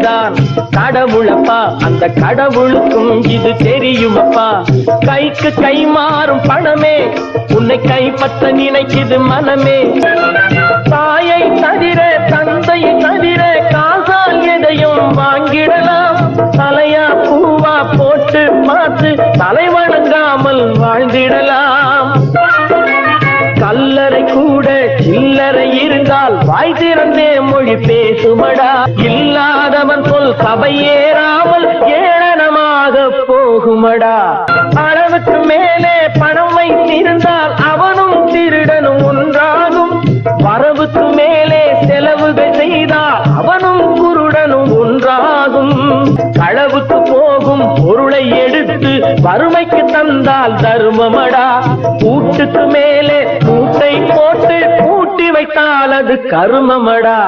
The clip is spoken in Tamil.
தான் கடவுளப்பா அந்த கடவுளுக்கும் இது தெரியுமப்பா. கைக்கு கை மாறும் பணமே உன்னை கைப்பற்ற நினைக்குது மனமே. தாயை தவிர தந்தையை தவிர காசால் எதையும் வாங்கிடலாம். தலையா பூவா போட்டு பார்த்து தலை வணங்காமல் வாழ்ந்திடலாம். கல்லறை சில்லறை இருந்தால் வாய் திறந்தே மொழி பேசுமடா. இல்லாதவன் சொல் சபையேறாமல் ஏளனமாக போகுமடா. அளவுக்கு மேலே பணம் வைத்திருந்தால் அவனும் திருடனும் ஒன்றாகும். வரவுக்கு மேலே செலவுகள் செய்தால் அவனும் குருடனும் ஒன்றாகும். களவுக்கு போகும் பொருளை எடுத்து வறுமைக்கு தந்தால் தருமமடா. கூட்டுக்கு மேலே காலது கருமமடா.